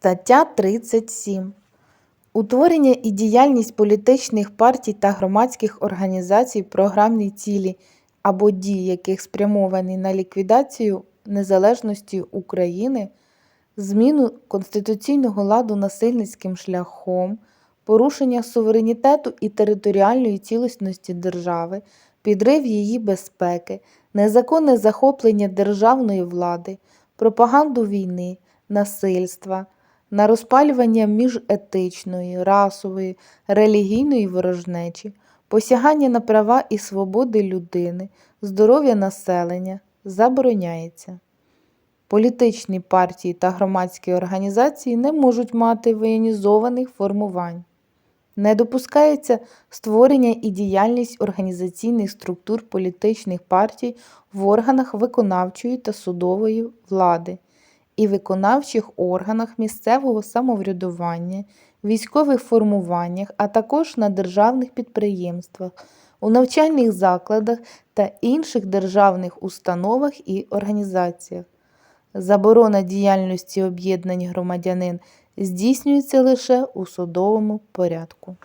Стаття 37. Утворення і діяльність політичних партій та громадських організацій, програмні цілі або дії яких спрямовані на ліквідацію незалежності України, зміну конституційного ладу насильницьким шляхом, порушення суверенітету і територіальної цілісності держави, підрив її безпеки, незаконне захоплення державної влади, пропаганду війни, насильства, на розпалювання міжетичної, расової, релігійної ворожнечі, посягання на права і свободи людини, здоров'я населення забороняється. Політичні партії та громадські організації не можуть мати воєнізованих формувань. Не допускається створення і діяльність організаційних структур політичних партій в органах виконавчої та судової влади і виконавчих органах місцевого самоврядування, військових формуваннях, а також на державних підприємствах, у навчальних закладах та інших державних установах і організаціях. Заборона діяльності об'єднань громадянин здійснюється лише у судовому порядку.